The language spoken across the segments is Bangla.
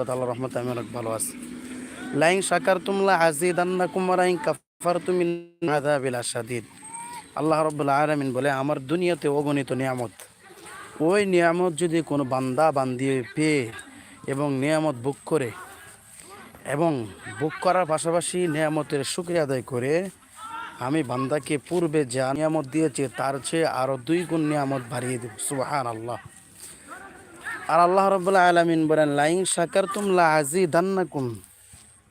আল্লাহ রহমতে আমি অনেক ভালো আছি। লাইং সাকার তুমলা কাফার তুমি আল্লাহ আলমিন বলে, আমার দুনিয়াতে অগণিত নিয়ামত। ওই নিয়ামত যদি কোনো বান্দা বান্দি পেয়ে এবং নিয়ামত বুক করে এবং বুক করার পাশাপাশি নিয়ামতের শুক্রিয়া আদায় করে, আমি বান্দাকে পূর্বে যা নিয়ামত দিয়েছে তার চেয়ে আরও দুই গুণ নিয়ামত বাড়িয়ে দেব। সুবাহান আল্লাহ আর আল্লাহ রব্বুল্লাহ আলমিন বলেন লাইং সাকার তুমলা আজি দান্নাকুম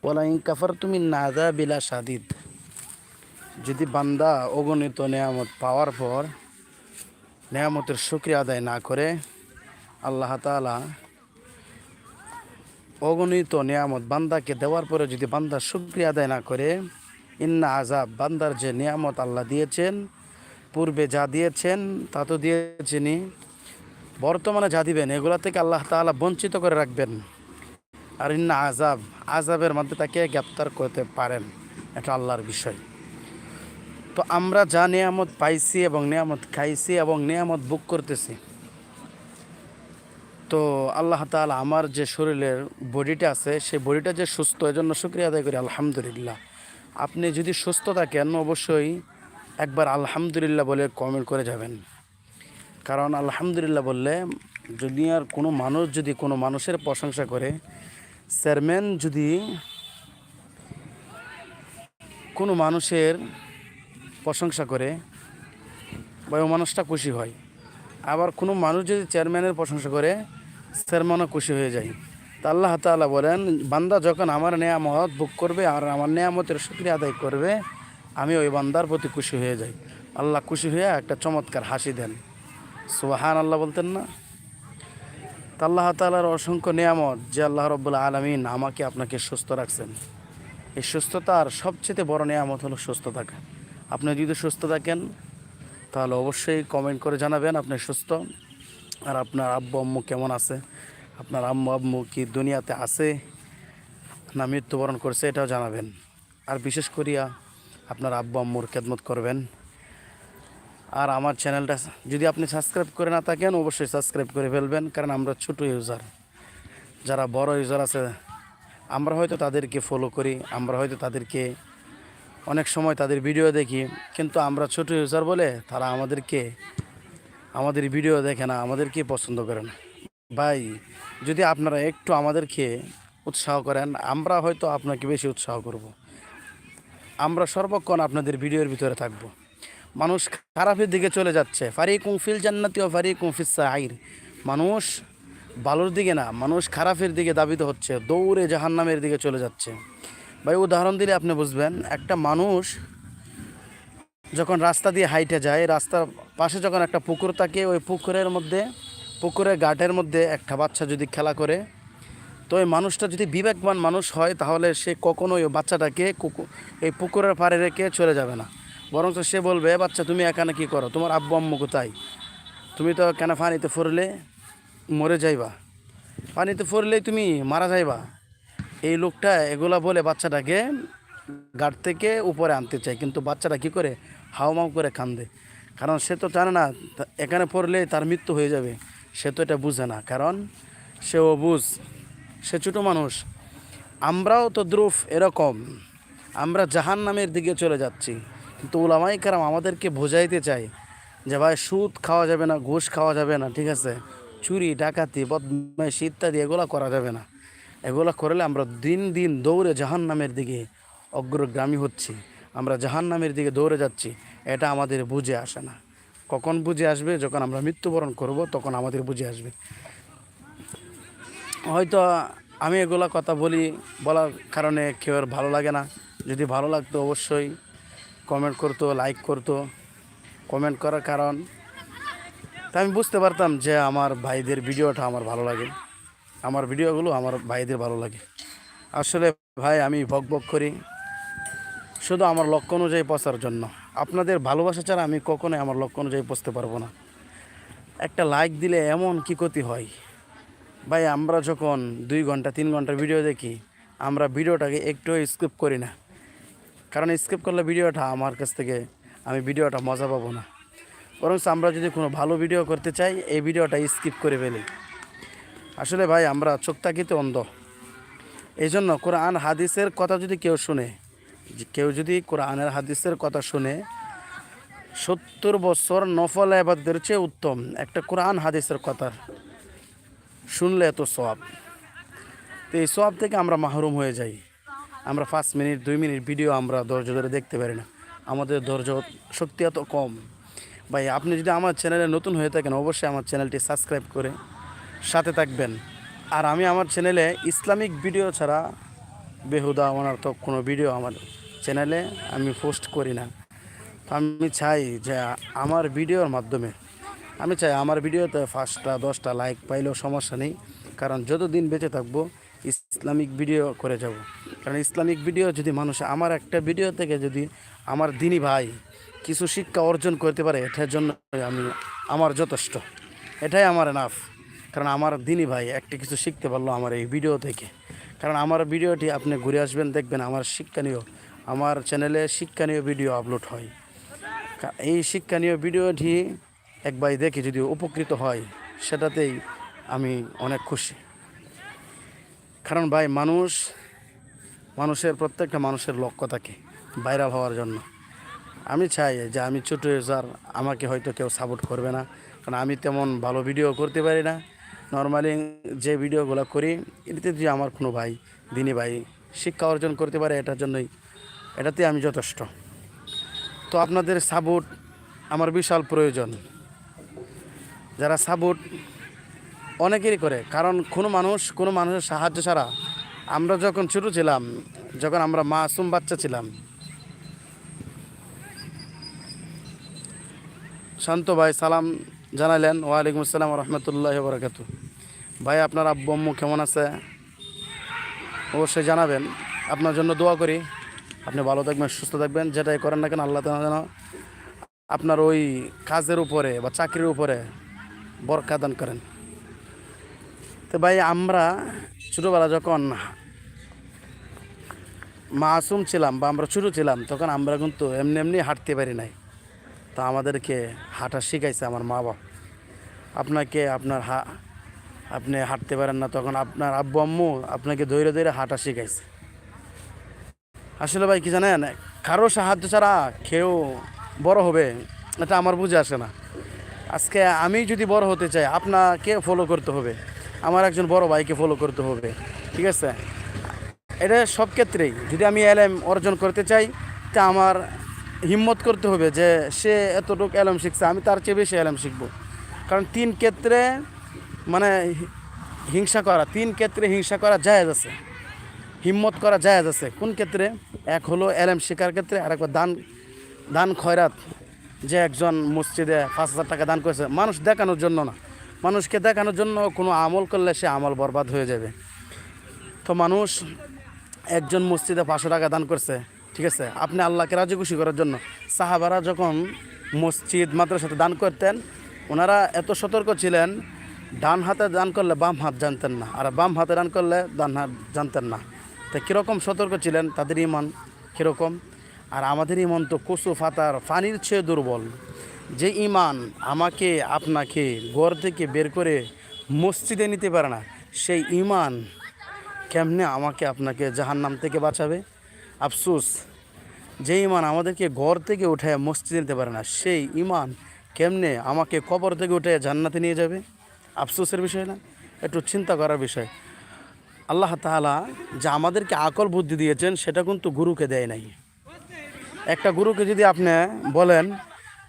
ওলাইং কাফার তুমি নাদা বিলা সাদিদ যদি বান্দা অগণিত নিয়ামত পাওয়ার পর নিয়ামতের শুক্রিয়া আদায় না করে, আল্লাহ তালা অগণিত নিয়ামত বান্দাকে দেওয়ার পরে যদি বান্দা শুক্রিয়া আদায় না করে, ইন্না আজাব বান্দার যে নিয়ামত আল্লাহ দিয়েছেন, পূর্বে যা দিয়েছেন তা তো দিয়েছেনই। বর্তমানে যা দিবেন, এগুলা থেকে আল্লাহ তাআলা বঞ্চিত করে রাখবেন। আর ইন্না আজাব আজাবের মধ্যে তাকে গ্রেপ্তার করতে পারেন। এটা আল্লাহর বিষয়। তো আমরা যা নিয়ামত পাইছি এবং নিয়ামত খাইছি এবং নিয়ামত বুক করতেছি, তো আল্লাহ তাআলা আমার যে শরীরের বডিটা আছে, সেই বডিটা যে সুস্থ, এজন্য শুক্রিয়া আদায় করি, আলহামদুলিল্লাহ। আপনি যদি সুস্থ থাকেন, অবশ্যই একবার আলহামদুলিল্লাহ বলে কমেন্ট করে যাবেন। কারণ আলহামদুলিল্লাহ বললে, দুনিয়ার কোনো মানুষ যদি কোনো মানুষের প্রশংসা করে, চেয়ারম্যান যদি কোনো মানুষের প্রশংসা করে বা ওই মানুষটা খুশি হয়। আবার কোনো মানুষ যদি চেয়ারম্যানের প্রশংসা করে, চেয়ারম্যানও খুশি হয়ে যায়। তা আল্লাহ তাআলা বলেন, বান্দা যখন আমার নেয়ামত বুক করবে আর আমার নেয়ামতের শুক্রিয়া আদায় করবে, আমি ওই বান্দার প্রতি খুশি হয়ে যাই। আল্লাহ খুশি হয়ে একটা চমৎকার হাসি দেন। সুবাহান আল্লাহ বলতেন না? তা আল্লাহ তালার অসংখ্য নিয়ামত যে আল্লাহ রব্বুল্লা আলমিন আমাকে আপনাকে সুস্থ রাখছেন। এই সুস্থতার সবচেয়ে বড় নিয়ামত হলো সুস্থ থাকা আপনি যদি সুস্থ থাকেন, তাহলে অবশ্যই কমেন্ট করে জানাবেন আপনি সুস্থ। আর আপনার আব্বু আম্মু কেমন আছে? আপনার আম্মু আম্মু কি দুনিয়াতে আছে? না মৃত্যুবরণ করছে, এটাও জানাবেন। আর বিশেষ করিয়া আপনার আব্বু আম্মুর খেদমত করবেন। আর আমার চ্যানেলটা যদি আপনি সাবস্ক্রাইব করে না থাকেন, অবশ্যই সাবস্ক্রাইব করে ফেলবেন, কারণ আমরা ছোট ইউজার যারা বড় ইউজার আছে, আমরা হয়তো তাদেরকে ফলো করি, আমরা হয়তো তাদেরকে অনেক সময় তাদের ভিডিও দেখি, কিন্তু আমরা ছোট ইউজার বলে তারা আমাদেরকে, আমাদের ভিডিও দেখে না, আমাদেরকে পছন্দ করে না। ভাই, যদি আপনারা একটু আমাদেরকে উৎসাহ করেন, আমরা হয়তো আপনাকে বেশি উৎসাহ করব। আমরা সর্বক্ষণ আপনাদের ভিডিওর ভিতরে থাকব। মানুষ খারাপের দিকে চলে যাচ্ছে। ফারি কুমফিল জান্নাতি ও ফারি কুমফিস সাহির মানুষ ভালোর দিকে না, মানুষ খারাপের দিকে দাবিত হচ্ছে, দৌড়ে জাহান্নামের দিকে চলে যাচ্ছে। ভাই, উদাহরণ দিলে আপনি বুঝবেন, একটা মানুষ যখন রাস্তা দিয়ে হাইটে যায়, রাস্তার পাশে যখন একটা পুকুর থাকে, ওই পুকুরের মধ্যে, পুকুরের গাটের মধ্যে একটা বাচ্চা যদি খেলা করে, তো ওই মানুষটা যদি বিবেকবান মানুষ হয়, তাহলে সে কখনোই ওই বাচ্চাটাকে কুকু- এই পুকুরের পাড়ে রেখে চলে যাবে না। বরং সে বলবে, বাচ্চা, তুমি এখানে কি করো? তোমার আব্বু, আম্মু কোথায়? তুমি তো কেন পানিতে পড়লে মরে যাইবা? পানিতে পড়লেই তুমি মারা যাইবা। এই লোকটা এগুলা বলে বাচ্চাটাকে গাড় থেকে উপরে আনতে চায়, কিন্তু বাচ্চাটা কি করে? হাওমাও করে কান্দে। কারণ সে তো জানে না, এখানে পড়লে তার মৃত্যু হয়ে যাবে। সে তো এটা বুঝে না, কারণ সে অবুঝ সে ছোটো মানুষ। আমরাও তো দ্রুফ এরকম। আমরা জাহান নামের দিকে চলে যাচ্ছি। কিন্তু ওলামাই কারাম আমাদেরকে বোঝাইতে চায় যে ভাই, সুদ খাওয়া যাবে না, ঘুষ খাওয়া যাবে না, ঠিক আছে? চুরি, ডাকাতি, বদমাইশি ইত্যাদি, এগুলো করা যাবে না। এগুলো করলে আমরা দিন দিন দৌড়ে জাহান নামের দিকে অগ্রগামী হচ্ছি। আমরা জাহান নামের দিকে দৌড়ে যাচ্ছি। এটা আমাদের বুঝে আসে না। কখন বুঝে আসবে? যখন আমরা মৃত্যুবরণ করব, তখন আমাদের বুঝে আসবে। হয়তো আমি এগুলা কথা বলি, বলার কারণে কেউ ভালো লাগে না। যদি ভালো লাগতো অবশ্যই কমেন্ট করতো লাইক করতো কমেন্ট করার কারণ তা আমি বুঝতে পারতাম যে আমার ভাইদের ভিডিওটা আমার ভালো লাগে। আমার ভিডিওগুলো আমার ভাইদের ভালো লাগে। আসলে ভাই আমি বক বক করি। শুধু আমার লক্ষ্য অনুযায়ী পচার জন্য। আপনাদের ভালোবাসা ছাড়া আমি কখনোই আমার লক্ষ্য অনুযায়ী পচতে পারব না। একটা লাইক দিলে এমন কি ক্ষতি হয়? ভাই আমরা যখন দুই ঘণ্টা, তিন ঘণ্টা ভিডিও দেখি, আমরা ভিডিওটাকে একটু স্কিপ করি না। কারণ স্কিপ করলে ভিডিওটা আমার কাছ থেকে, আমি ভিডিওটা মজা পাবো না। বরং আমরা যদি কোনো ভালো ভিডিও করতে চাই, এই ভিডিওটা স্কিপ করে ফেলি। আসলে ভাই, আমরা চোখ তাকিতে অন্ধ। এই জন্য কোরআন হাদিসের কথা যদি কেউ শুনে কেউ যদি কোরআনের হাদিসের কথা শুনে, সত্তর বছর নফল আবাদের চেয়ে উত্তম একটা কোরআন হাদিসের কথা শুনলে এত সব তো এই সব থেকে আমরা মাহরুম হয়ে যাই। আমরা পাঁচ মিনিট, দুই মিনিট ভিডিও আমরা ধৈর্য ধরে দেখতে পারি না। আমাদের ধৈর্য শক্তি এত কম। ভাই, আপনি যদি আমার চ্যানেলে নতুন হয়ে থাকেন, অবশ্যই আমার চ্যানেলটি সাবস্ক্রাইব করে সাথে থাকবেন। আর আমি আমার চ্যানেলে ইসলামিক ভিডিও ছাড়া বেহুদা, অনার্থক কোনো ভিডিও আমার চ্যানেলে আমি পোস্ট করি না। তো আমি চাই যে আমার ভিডিওর মাধ্যমে, আমি চাই আমার ভিডিওতে পাঁচটা, দশটা লাইক পাইলেও সমস্যা নেই। কারণ যতদিন বেঁচে থাকব, ইসলামিক ভিডিও করে যাব। কারণ ইসলামিক ভিডিও যদি মানুষ আমার একটা ভিডিও থেকে যদি আমার দিনী ভাই কিছু শিক্ষা অর্জন করতে পারে, এটার জন্য আমি, আমার যথেষ্ট। এটাই আমার নাফ কারণ আমার দিনী ভাই একটা কিছু শিখতে পারল আমার এই ভিডিও থেকে। কারণ আমার ভিডিওটি আপনি ঘুরে আসবেন, দেখবেন আমার শিক্ষণীয়, আমার চ্যানেলে শিক্ষণীয় ভিডিও আপলোড হয়। এই শিক্ষণীয় ভিডিওটি এক ভাই দেখে যদি উপকৃত হয়, সেটাতেই আমি অনেক খুশি। কারণ ভাই, মানুষ মানুষের, প্রত্যেকটা মানুষের লক্ষ্য থাকে ভাইরাল হওয়ার জন্য। আমি চাই যে আমি ছোট ইউজার আমাকে হয়তো কেউ সাপোর্ট করবে না। কারণ আমি তেমন ভালো ভিডিও করতে পারি না। নর্মালি যে ভিডিওগুলো করি, এটাতে যদি আমার কোনো ভাই, দিনী ভাই শিক্ষা অর্জন করতে পারে, এটার জন্যই, এটাতে আমি যথেষ্ট। তো আপনাদের সাপোর্ট আমার বিশাল প্রয়োজন। যারা সাপোর্ট অনেকেরই করে, কারণ কোনো মানুষ কোনো মানুষের সাহায্য ছাড়া আমরা যখন ছোটো ছিলাম, যখন আমরা মাসুম বাচ্চা ছিলাম, শান্ত ভাই সালাম জানালেন ওয়ালাইকুম আসসালাম রহমতুল্লাহ বরাকাতু ভাই, আপনার আব্বু আম্মু কেমন আছে? অবশ্যই জানাবেন। আপনার জন্য দোয়া করি। আপনি ভালো থাকবেন, সুস্থ থাকবেন। যেটাই করেন না কেন, আল্লাহ তাআলা যেন আপনার ওই কাজের উপরে বা চাকরির উপরে বরকা দান করেন। তো ভাই, আমরা ছোটোবেলা যখন মাসুম ছিলাম বা আমরা ছোটো ছিলাম, তখন আমরা কিন্তু এমনি এমনি হাঁটতে পারি নাই। তা আমাদেরকে হাঁটা শিখাইছে আমার মা বাবা আপনাকে আপনার হা, আপনি হাঁটতে পারেন না, তখন আপনার আব্বু আম্মু আপনাকে ধৈর্য ধৈর্য হাঁটা শিখাইছে। আসলে ভাই, কি জানেন, কারও সাহায্য ছাড়া কেউ বড় হবে, এটা আমার বুঝে আসে না। আজকে আমি যদি বড় হতে চাই, আপনাকে ফলো করতে হবে। আমার একজন বড় ভাইকে ফলো করতে হবে, ঠিক আছে? এটা সব ক্ষেত্রেই। যদি আমি এলএম অর্জন করতে চাই, তা আমার হিম্মত করতে হবে যে সে এতটুকু এলএম শিখছে, আমি তার চেয়ে বেশি এলএম শিখব। কারণ তিন ক্ষেত্রে মানে হিংসা করা, তিন ক্ষেত্রে হিংসা করা জায়েজ আছে। হিম্মত করা জায়েজ আছে। কোন ক্ষেত্রে? এক হলো এলএম শেখার ক্ষেত্রে, আর একবার দান দান খয়রাত যে একজন মসজিদে পাঁচ হাজার টাকা দান করেছে। মানুষ দেখানোর জন্য না। মানুষকে দেখানোর জন্য কোনো আমল করলে সে আমল বরবাদ হয়ে যাবে। তো মানুষ একজন মসজিদে পাঁচশো টাকা দান করছে, ঠিক আছে? আপনি আল্লাহকে রাজি খুশি করার জন্য। সাহাবারা যখন মসজিদ, মাদ্রাসাতে দান করতেন, ওনারা এত সতর্ক ছিলেন, ডান হাতে দান করলে বাম হাত জানতেন না, আর বাম হাতে দান করলে ডান হাত জানতেন না। তো কীরকম সতর্ক ছিলেন? তাদের ইমান কীরকম? আর আমাদের ইমান তো কচু ফাতার পানির চেয়ে দুর্বল। যে ইমান আমাকে, আপনাকে ঘর থেকে বের করে মসজিদে নিতে পারে না, সেই ইমান কেমনে আমাকে আপনাকে জাহান্নাম থেকে বাঁচাবে? আফসুস, যে ইমান আমাদেরকে ঘর থেকে উঠে মসজিদে নিতে পারে না, সেই ইমান কেমনে আমাকে কবর থেকে উঠে জান্নাতে নিয়ে যাবে? আফসোসের বিষয় না, একটু চিন্তা করার বিষয়। আল্লাহ তাআলা যে আমাদেরকে আকল বুদ্ধি দিয়েছেন, সেটা কিন্তু গুরুকে দেয় নাই। একটা গুরুকে যদি আপনি বলেন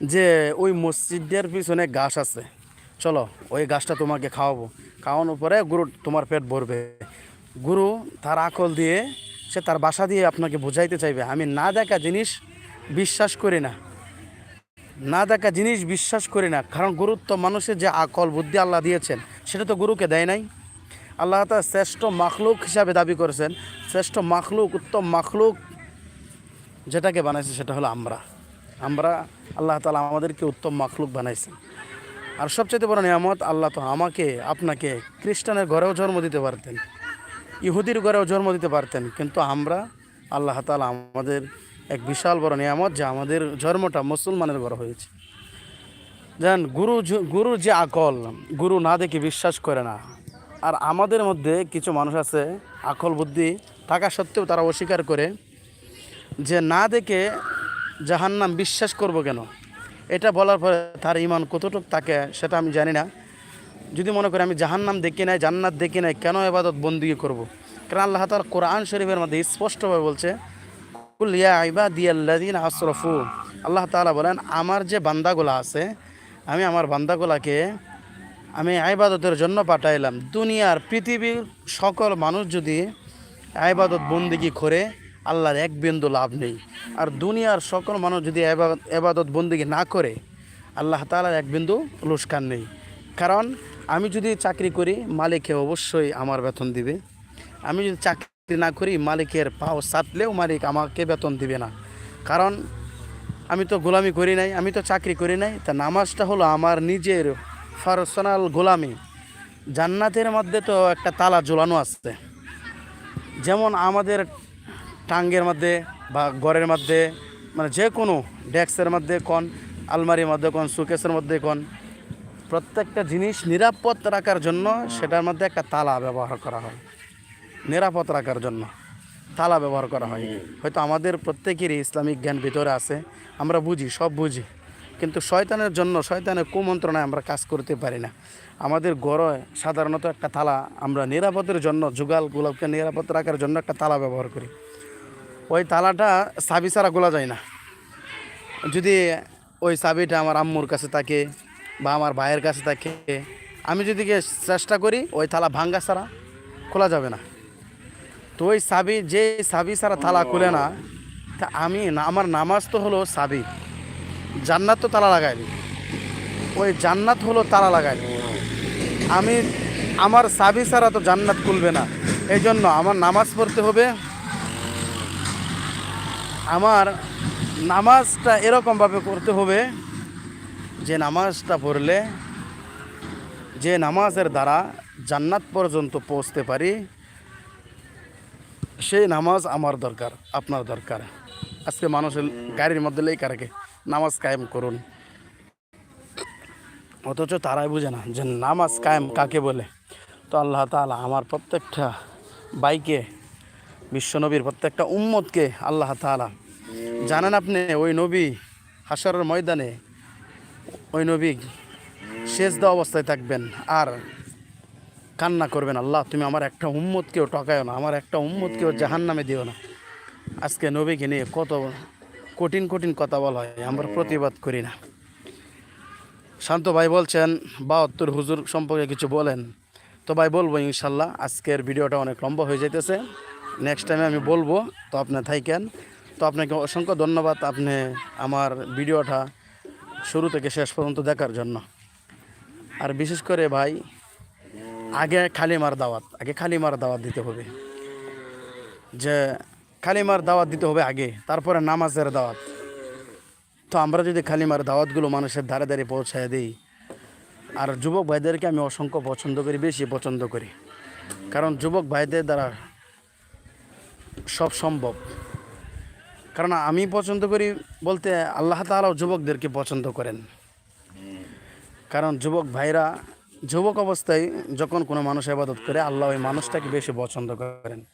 যে ওই মসজিদের পিছনে ঘাস আছে। চলো, ওই গাছটা তোমাকে খাওয়াবো। খাওয়ানোর পরে গুরু তোমার পেট ভরবে। গুরু তার আকল দিয়ে সে তার বাসা দিয়ে আপনাকে বোঝাইতে চাইবে। আমি না দেখা জিনিস বিশ্বাস করি না। না দেখা জিনিস বিশ্বাস করি না। কারণ গুরুত্ব মানুষের যে আকল, বুদ্ধি আল্লাহ দিয়েছেন, সেটা তো গুরুকে দেয় নাই। আল্লাহ তা শ্রেষ্ঠ মাখলুক হিসাবে দাবি করেছেন। শ্রেষ্ঠ মাখলুক, উত্তম মাখলুক যেটাকে বানাইছে সেটা হলো আমরা। আমরা আল্লাহ তালা আমাদেরকে উত্তম মাখলুক বানাইছেন। আর সবচেয়ে বড় নিয়ামত, আল্লাহ তো আমাকে, আপনাকে খ্রিস্টানের ঘরেও জন্ম দিতে পারতেন, ইহুদির ঘরেও জন্ম দিতে পারতেন, কিন্তু আমরা আল্লাহ তালা আমাদের এক বিশাল বড় নিয়ামত যে আমাদের জন্মটা মুসলমানের ঘর হয়েছে। জান, গুরু গুরুর যে আকল, গুরু না দেখে বিশ্বাস করে না। আর আমাদের মধ্যে কিছু মানুষ আছে, আকল বুদ্ধি থাকা সত্ত্বেও তারা অস্বীকার করে যে না দেখে জাহান্নাম বিশ্বাস করব কেন? এটা বলার পরে তার ইমান কতটুক তাকে সেটা আমি জানি না। যদি মনে করি আমি জাহান্নাম দেখি নাই, জান্নাত দেখি নাই, কেন এবাদত বন্দিগি করব। কারণ আল্লাহ তার কোরআন শরীফের মধ্যে স্পষ্টভাবে বলছে আসরফু। আল্লাহ তাআলা বলেন, আমার যে বান্দাগুলা আছে, আমি আমার বান্দাগুলাকে আমি আইবাদতের জন্য পাঠাইলাম। দুনিয়ার পৃথিবীর সকল মানুষ যদি আইবাদত বন্দিগি করে আল্লাহর এক বিন্দু লাভ নেই। আর দুনিয়ার সকল মানুষ যদি আইবাদত বন্দিগি না করে, আল্লাহ তালার এক বিন্দু লুস্কান নেই। কারণ আমি যদি চাকরি করি, মালিকে অবশ্যই আমার বেতন দিবে। আমি যদি চাকরি না করি, মালিকের পাও সাতলেও মালিক আমাকে বেতন দিবে না। কারণ আমি তো গোলামি করি নাই, আমি তো চাকরি করি নাই, তা নামাজটা হলো আমার নিজের পার্সোনাল গোলামি। জান্নাতের মধ্যে তো একটা তালা ঝোলানো আছে। যেমন আমাদের টাঙ্গের মধ্যে বা ঘরের মধ্যে মানে যে কোনো ডেস্কের মধ্যে কোন, আলমারির মধ্যে কোন, সুকেসের মধ্যে কোন, প্রত্যেকটা জিনিস নিরাপদ রাখার জন্য সেটার মধ্যে একটা তালা ব্যবহার করা হয়। নিরাপদ রাখার জন্য তালা ব্যবহার করা হয়। হয়তো আমাদের প্রত্যেকেরই ইসলামিক জ্ঞান ভিতরে আছে, আমরা বুঝি, সব বুঝি। কিন্তু শয়তানের জন্য, শয়তানের কুমন্ত্রণায় আমরা কাজ করতে পারি না। আমাদের গড়ে সাধারণত একটা তালা আমরা নিরাপদের জন্য যুগালগুলোকে নিরাপদ রাখার জন্য একটা তালা ব্যবহার করি। ওই তালাটা চাবি ছাড়া গোলা যায় না। যদি ওই চাবিটা আমার আম্মুর কাছে থাকে বা আমার ভাইয়ের কাছে থাকে, আমি যদি চেষ্টা করি, ওই থালা ভাঙ্গা ছাড়া খোলা যাবে না। তো ওই সাবি যে চাবি ছাড়া তালা খুলে না, তা আমি না, আমার নামাজ তো হলো সাবি জান্নাত তো তালা লাগাইনি ওই জান্নাত হলো তালা লাগাইনি আমি, আমার চাবি ছাড়া তো জান্নাত খুলবে না। এই জন্য আমার নামাজ পড়তে হবে। আমার নামাজটা এরকমভাবে করতে হবে, যে নামাজটা পড়লে, যে নামাজের দ্বারা জান্নাত পর্যন্ত পৌঁছতে পারি, সেই নামাজ আমার দরকার, আপনার দরকার। আজকে মানুষের গাড়ির মধ্যে লেখা রাখে নামাজ কায়েম করুন। অথচ তারাই বুঝে না যে নামাজ কায়েম কাকে বলে। তো আল্লাহ তাআলা আমার প্রত্যেকটা বাইকে বিশ্বনবীর প্রত্যেকটা উম্মতকে আল্লাহ তাআলা জানেন আপনি, ওই নবী হাসরের ময়দানে ওই নবী শেষ দেওয়া অবস্থায় থাকবেন আর কান্না করবেন, আল্লাহ তুমি আমার একটা উম্মতকেও টকায়ও না, আমার একটা উম্মতকেও জাহান নামে দিও না। আজকে নবীকে নিয়ে কত কঠিন কঠিন কথা বলা হয়, আমরা প্রতিবাদ করি না। শান্ত ভাই বলছেন, বাহাত্তর হুজুর সম্পর্কে কিছু বলেন। তো ভাই বলব ইনশাল্লাহ, আজকের ভিডিওটা অনেক লম্বা হয়ে যাইতেছে। নেক্সট টাইমে আমি বলব, তো আপনি থাইকেন। তো আপনাকে অসংখ্য ধন্যবাদ আপনি আমার ভিডিওটা শুরু থেকে শেষ পর্যন্ত দেখার জন্য। আর বিশেষ করে ভাই, আগে খালিমার দাওয়াত, আগে খালিমার দাওয়াত দিতে হবে। যে খালিমার দাওয়াত দিতে হবে আগে, তারপরে নামাজের দাওয়াত। তো আমরা যদি খালিমার দাওয়াতগুলো মানুষের ধারে ধারে পৌঁছায় দিই, আর যুবক ভাইদেরকে আমি অসংখ্য পছন্দ করি, বেশি পছন্দ করি। কারণ যুবক ভাইদের দ্বারা সব সম্ভব। কারণ আমি পছন্দ করি বলতে আল্লাহ তালাও যুবকদেরকে পছন্দ করেন। কারণ যুবক ভাইরা যুবক অবস্থায় যখন কোনো মানুষ আবাদত করে, আল্লাহ ওই মানুষটাকে বেশি পছন্দ করেন।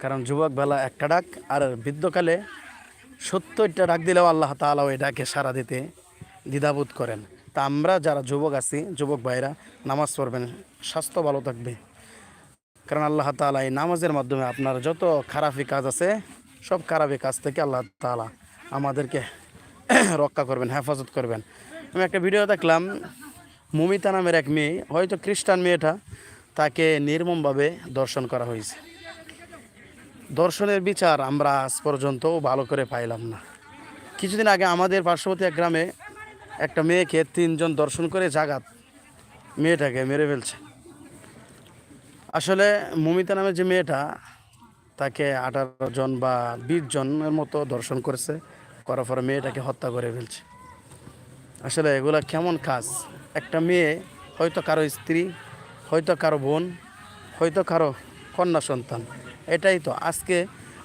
কারণ যুবক বেলা একটা ডাক আর বৃদ্ধকালে সত্তরটা ডাক দিলেও আল্লাহ তালা ওই ডাকে সারা দিতে দ্বিধাবোধ করেন। তা আমরা যারা যুবক আছি, যুবক ভাইরা, নামাজ পড়বেন, স্বাস্থ্য ভালো থাকবে। কারণ আল্লাহ তালা এই নামাজের মাধ্যমে আপনার যত খারাপই কাজ আছে, সব খারাপই কাজ থেকে আল্লাহ তালা আমাদেরকে রক্ষা করবেন, হেফাজত করবেন। আমি একটা ভিডিও দেখলাম, মুমিতা নামের এক মেয়ে, হয়তো খ্রিস্টান মেয়েটা, তাকে নির্মমভাবে দর্শন করা হয়েছে। দর্শনের বিচার আমরা আজ পর্যন্ত ভালো করে পাইলাম না। কিছুদিন আগে আমাদের পার্শ্ববর্তী এক গ্রামে একটা মেয়েকে তিনজন দর্শন করে জাগাত, মেয়েটাকে মেরে ফেলছে। আসলে মমিতা নামের যে মেয়েটা, তাকে আঠারো জন বা বিশ জনের মতো দর্শন করেছে, করার পরে মেয়েটাকে হত্যা করে ফেলছে। আসলে এগুলা কেমন কাজ? একটা মেয়ে, হয়তো কারও স্ত্রী, হয়তো কারও বোন, হয়তো কারও কন্যা সন্তান। এটাই তো। আজকে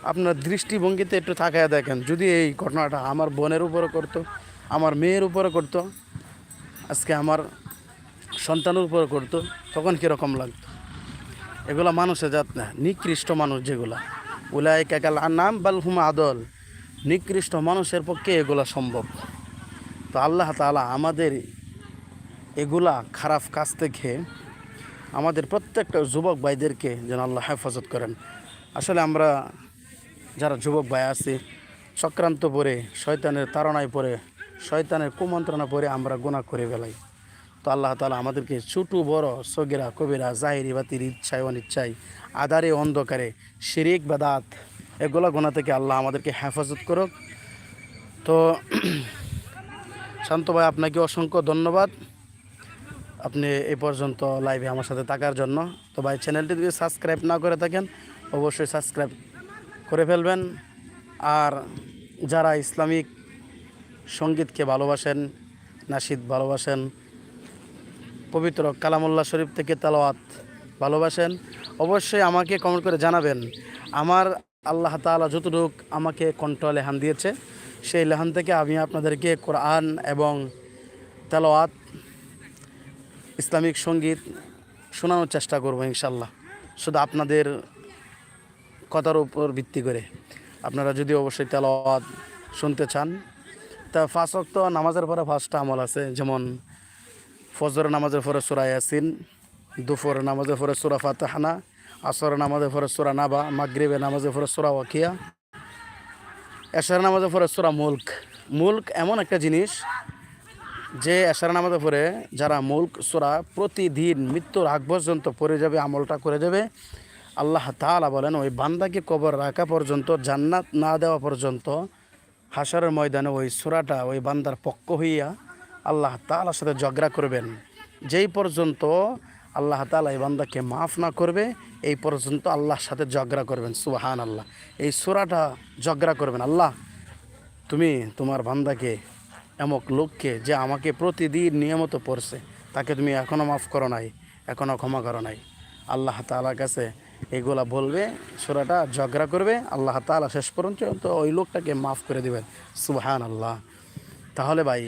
আপনার দৃষ্টিভঙ্গিতে একটু তাকায় দেখেন। যদি এই ঘটনাটা আমার বোনের উপরে করতো, আমার মেয়ের উপরে করতো, আজকে আমার সন্তানের উপরে করতো, তখন কীরকম লাগতো? এগুলা মানুষের জাত না, নিকৃষ্ট মানুষ যেগুলা। উলাই কাকাল নাম বাল হুম আদল। নিকৃষ্ট মানুষের পক্ষে এগুলা সম্ভব। তো আল্লাহ তাআলা আমাদের এগুলা খারাপ কাজ থেকে আমাদের প্রত্যেকটা যুবক ভাইদেরকে যেন আল্লাহ হেফাজত করেন। আসলে আমরা যারা যুবক ভাই আছি, চক্রান্ত পরে, শয়তানের তাড়নায় পরে, শয়তানের কুমন্ত্রণা পরে আমরা গুণা করে ফেলাই। তো আল্লাহ তালা আমাদেরকে ছোটো, বড়, সগিরা, কবিরা, জাহিরি বাতির ইচ্ছায়, অনিচ্ছায় আধারে অন্ধকারে, শিরিক, বাদাত, এগুলো গোনা থেকে আল্লাহ আমাদেরকে হেফাজত করুক। তো শান্ত ভাই, আপনাকে অসংখ্য ধন্যবাদ। আপনি এই পর্যন্ত লাইভে আমার সাথে থাকার জন্য। তো ভাই চ্যানেলটি যদি সাবস্ক্রাইব না করে থাকেন, অবশ্যই সাবস্ক্রাইব করে ফেলবেন। আর যারা ইসলামিক সঙ্গীতকে ভালোবাসেন, নাসিদ ভালোবাসেন পবিত্র কালামুল্লাহ শরীফ থেকে তালাওয়াত। ভালোবাসেন? অবশ্যই আমাকে কমেন্ট করে জানাবেন। আমার আল্লাহ তাআলা যতটুক আমাকে কণ্ঠ লেহান দিয়েছে, সেই লেহান থেকে আমি আপনাদেরকে কোরআন এবং তেলাওয়াত, ইসলামিক সংগীত শোনানোর চেষ্টা করব ইনশাল্লাহ শুধু আপনাদের কথার উপর ভিত্তি করে। আপনারা যদি অবশ্যই তেলাওয়াত শুনতে চান, তা ফার্স্ট অক্ত নামাজের পরে ফার্স্টটা আমল আছে। যেমন ফজর নামাজের পরে সুরা ইয়াসিন, দুপুর নামাজের পরে সুরা ফাতেহানা আসর নামাজের পরে সুরা নাবা মাগরিবে নামাজের পরে সুরা ওয়াকিয়া, এশার নামাজের পরে সুরা মুল্ক। মুল্ক এমন একটা জিনিস যে এশার নামাজের পরে যারা মুল্ক, সুরা প্রতিদিন মৃত্যুর আগ পর্যন্ত পড়ে যাবে, আমলটা করে দেবে আল্লাহ তাআলা বলেন, ওই বান্দাকে কবর রাখা পর্যন্ত, জান্নাত না দেওয়া পর্যন্ত হাসারের ময়দানে ওই সুরাটা ওই বান্দার পক্ষ হইয়া আল্লাহ তাআলার সাথে ঝগড়া করবেন। যেই পর্যন্ত আল্লাহ তাআলা এই বান্দাকে মাফ না করবে, এই পর্যন্ত আল্লাহর সাথে ঝগড়া করবেন। সুবাহান আল্লাহ এই সুরাটা ঝগড়া করবেন। আল্লাহ, তুমি তোমার বান্দাকে, এমক লোককে যে আমাকে প্রতিদিন নিয়মিত পড়ছে, তাকে তুমি এখনও মাফ করো নাই এখনও ক্ষমা করো নাই। আল্লাহ তাআলার কাছে এগুলা বলবে, সুরাটা ঝগড়া করবে, আল্লাহ তাআলা শেষ পর্যন্ত ওই লোকটাকে মাফ করে দেবেন। সুবহান আল্লাহ তাহলে ভাই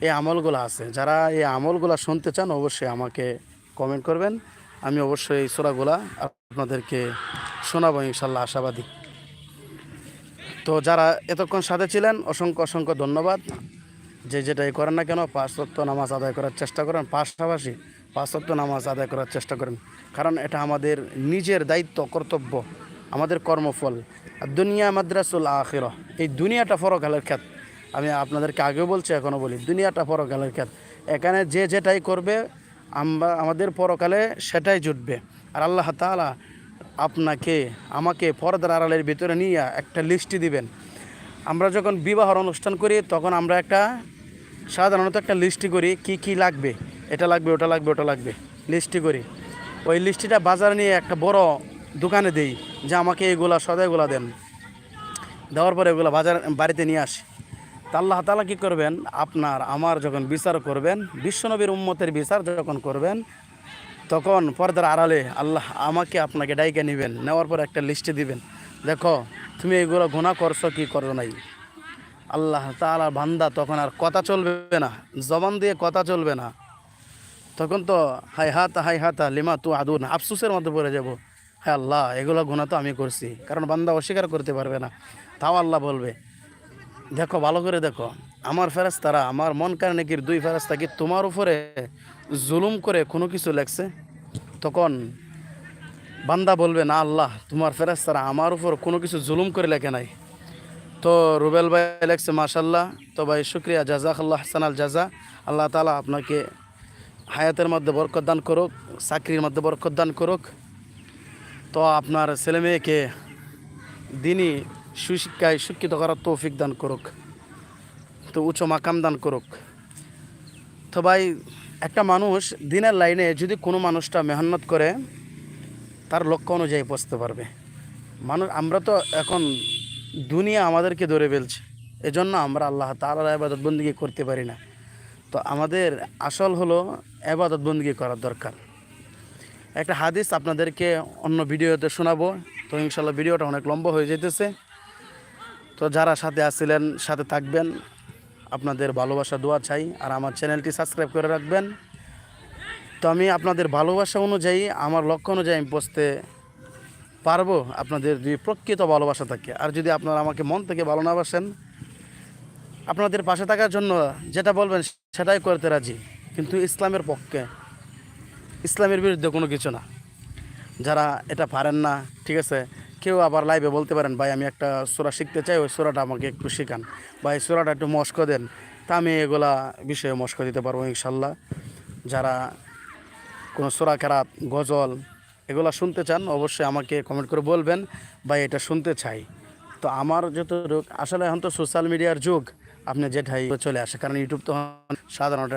এই আমলগুলো আছে। যারা এই আমলগুলো শুনতে চান, অবশ্যই আমাকে কমেন্ট করবেন। আমি অবশ্যই এই সুরাগুলা আপনাদেরকে শোনাবো ইনশাল্লাহ আশাবাদী। তো যারা এতক্ষণ সাথে ছিলেন, অসংখ্য অসংখ্য ধন্যবাদ। যে যেটাই করেন না কেন, পাঁচ নামাজ আদায় করার চেষ্টা করেন। পাশাপাশি পাঁচ নামাজ আদায় করার চেষ্টা করেন। কারণ এটা আমাদের নিজের দায়িত্ব, কর্তব্য, আমাদের কর্মফল। আর দুনিয়া মাদ্রাসুল আখির, এই দুনিয়াটা ফরকালের খ্যাত আমি আপনাদেরকে আগেও বলছি এখনও বলি, দুনিয়াটা পরকালের খ্যাত এখানে যে যেটাই করবে, আমরা, আমাদের পরকালে সেটাই জুটবে। আর আল্লাহ তাআলা আপনাকে, আমাকে পর্দার আড়ালের ভিতরে নিয়ে একটা লিস্টই দিবেন। আমরা যখন বিবাহর অনুষ্ঠান করি, তখন আমরা একটা সাধারণত একটা লিস্টি করি, কি কি লাগবে, এটা লাগবে, ওটা লাগবে ওটা লাগবে। লিস্টি করি। ওই লিস্টিটা বাজারে নিয়ে একটা বড় দোকানে দেই, যে আমাকে এগুলা, সদাইগুলা দেন। দেওয়ার পরে এগুলো বাজার, বাড়িতে নিয়ে আসি। তা আল্লাহ তালা কী করবেন? আপনার আমার যখন বিচার করবেন, বিশ্বনবীর উম্মতের বিচার যখন করবেন, তখন পর্দার আড়ালে আল্লাহ আমাকে আপনাকে ডাইকে নেবেন, নেওয়ার পর একটা লিস্টে দিবেন। দেখো, তুমি এগুলো গুণা করছ, কি করো নাই? আল্লাহ তালা বান্দা তখন আর কথা চলবে না, জবান দিয়ে কথা চলবে না। তখন তো হাই হাত হাই হাতা, লিমা তু আদুন, আফসুসের মধ্যে পড়ে যাব। হ্যাঁ আল্লাহ, এগুলো গুণা তো আমি করছি, কারণ বান্দা অস্বীকার করতে পারবে না। তাও আল্লাহ বলবে দেখো, ভালো করে দেখো। আমার ফেরাস্তারা আমার মন কারণেকির দুই ফেরাস্তা কি তোমার উপরে জুলুম করে কোনো কিছু লেখছে? তখন বান্দা বলবে, না আল্লাহ, তোমার ফেরাস্তারা আমার উপর কোনো কিছু জুলুম করে লেখে নাই। তো রুবেল ভাই লেখছে মাশাল্লাহ তো ভাই শুক্রিয়া, জাজাকাল্লাহ হাসানাল জাজা। আল্লাহ তালা আপনাকে হায়াতের মধ্যে বরকত দান করুক, চাকরির মধ্যে বরকত দান করুক। তো আপনার ছেলে মেয়েকে দিনই সুশিক্ষায় শিক্ষিত করার তৌফিক দান করুক, তো উচ্চ মাকাম দান করুক। তো ভাই, একটা মানুষ দিনের লাইনে যদি কোনো মানুষটা মেহনত করে, তার লক্ষ্য অনুযায়ী পৌঁছতে পারবে। মানুষ, আমরা তো এখন দুনিয়া আমাদেরকে ধরে ফেলছে, এজন্য আমরা আল্লাহ তাআলার আবাদত বন্দিগি করতে পারি না। তো আমাদের আসল হলো আবাদত বন্দিগি করার দরকার। একটা হাদিস আপনাদেরকে অন্য ভিডিওতে শোনাবো, তো ইনশাল্লাহ ভিডিওটা অনেক লম্বা হয়ে যেতেছে। তো যারা সাথে আসছিলেন সাথে থাকবেন, আপনাদের ভালোবাসা, দোয়া চাই। আর আমার চ্যানেলটি সাবস্ক্রাইব করে রাখবেন। তো আমি আপনাদের ভালোবাসা অনুযায়ী, আমার লক্ষ্য অনুযায়ী আমি বসতে পারব আপনাদের যদি প্রকৃত ভালোবাসা থাকে। আর যদি আপনারা আমাকে মন থেকে ভালো না বাসেন, আপনাদের পাশে থাকার জন্য যেটা বলবেন, সেটাই করতে রাজি। কিন্তু ইসলামের পক্ষে, ইসলামের বিরুদ্ধে কোনো কিছু না। যারা এটা পারেন না, ঠিক আছে কেউ আবার লাইভে বলতে পারেন, ভাই, আমি একটা সোরা শিখতে চাই, ওই সোরাটা আমাকে একটু শেখান। বা এই সোরাটা একটু মস্ক দেন। তা আমি এগুলা বিষয়ে মস্ক দিতে পারব ইনশাল্লাহ। যারা কোনো সোরা, কেরাত, গজল এগুলা শুনতে চান, অবশ্যই আমাকে কমেন্ট করে বলবেন বা এটা শুনতে চাই। তো আমার যত আসলে এখন তো সোশ্যাল মিডিয়ার যুগ, আপনি যেটাই চলে আসে, কারণ ইউটিউব তো সাধারণত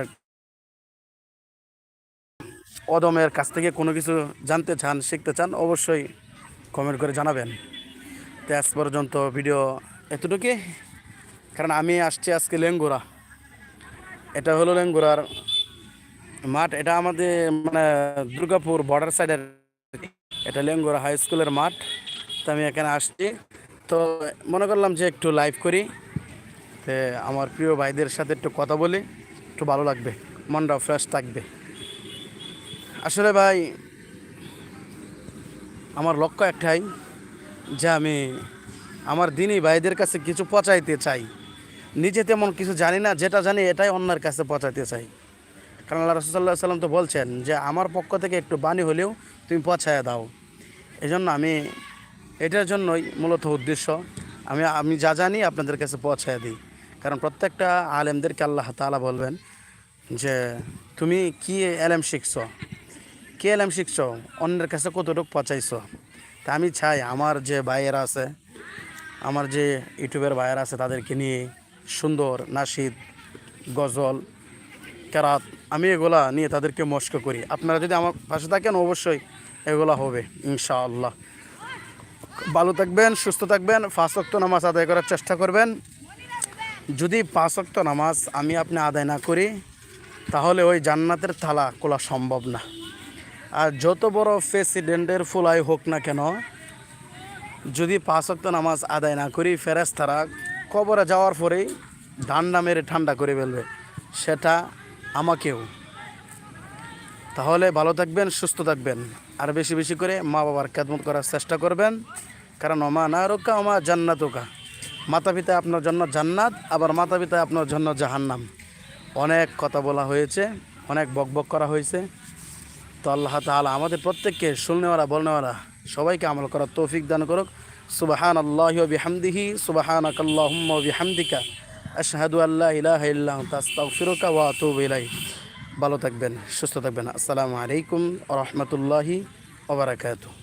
অদমের কাছ থেকে কোনো কিছু জানতে চান, শিখতে চান, অবশ্যই কমেন্ট করে জানাবেন। তো আজ পর্যন্ত ভিডিও এতটুকুই। কারণ আমি আসছি আজকে লেঙ্গুরা এটা হলো লেঙ্গুরার মাঠ। এটা আমাদের মানে দুর্গাপুর বর্ডার সাইডের এটা লেঙ্গুরা হাই স্কুলের মাঠ। তো আমি এখানে আসছি। তো মনে করলাম যে একটু লাইভ করি। তো আমার প্রিয় ভাইদের সাথে একটু কথা বলি। একটু ভালো লাগবে। মনটা ফ্রেশ থাকবে। আসলে ভাই আমার লক্ষ্য একটাই, যে আমি আমার দিনই ভাইদের কাছে কিছু পচাইতে চাই। নিজে তেমন কিছু জানি না, যেটা জানি এটাই অন্যের কাছে পচাইতে চাই। কারণ আল্লাহ রসুল্লাহ সাল্লাম তো বলছেন যে, আমার পক্ষ থেকে একটু বাণী হলেও তুমি পচায় দাও। এই জন্য আমি এটার জন্যই মূলত উদ্দেশ্য, আমি আমি যা জানি আপনাদের কাছে পৌঁছায় দিই। কারণ প্রত্যেকটা আলেমদেরকে আল্লাহ তাআলা বলবেন যে, তুমি কি এলেম শিখছ? কে এলেম শিখছ? অন্যের কাছে কতটুকু পচাইছ? তা আমি চাই আমার যে ভাইয়েরা আছে, আমার যে ইউটিউবের ভাইয়েরা আছে, তাদেরকে নিয়ে সুন্দর নাসিদ, গজল, কেরাত, আমি এগুলা নিয়ে তাদেরকে মস্ক করি। আপনারা যদি আমার পাশে থাকেন, অবশ্যই এগুলা হবে, ইনশাআল্লাহ। ভালো থাকবেন, সুস্থ থাকবেন ওয়াক্ত নামাজ আদায় করার চেষ্টা করবেন। যদি পাঁচ ওয়াক্ত নামাজ আমি আপনি আদায় না করি, তাহলে ওই জান্নাতের থালা খোলা সম্ভব না। আর যত বড় প্রেসিডেন্টের ফুলাই হোক না কেন, যদি পাঁচ ওয়াক্ত নামাজ আদায় না করি ফেরেস্তারা কবরে যাওয়ার পরেই ঠান্ডা মেরে ঠান্ডা করে ফেলবে। সেটা আমাকেও। তাহলে ভালো থাকবেন, সুস্থ থাকবেন। আর বেশি বেশি করে মা বাবার খেদমত করার চেষ্টা করবেন। কারণ অমা না রোকা অমা জান্নাতোকা। মাতা পিতা আপনার জন্য জান্নাত, আবার মাতা পিতা আপনার জন্য জাহান্নাম। অনেক কথা বলা হয়েছে, অনেক বকবক করা হয়েছে। তো আল্লাহ তাহলে আমাদের প্রত্যেককে, শুননেওয়ালা বলনেওয়ারা সবাইকে আমল করার তৌফিক দান করুক। সুবাহান আল্লাহ বিহামদিহি সুবাহান আকাল্লাহুম্ম বিহামদিকা। আশহাদু আল্লাহ ইলাহ ইল্লাহ আনতা, আস্তাগফিরুকা ওয়া আতুবু ইলাই ভালো থাকবেন, সুস্থ থাকবেন। আসসালামু আলাইকুম রাহমাতুল্লাহি বারাকাতুহু।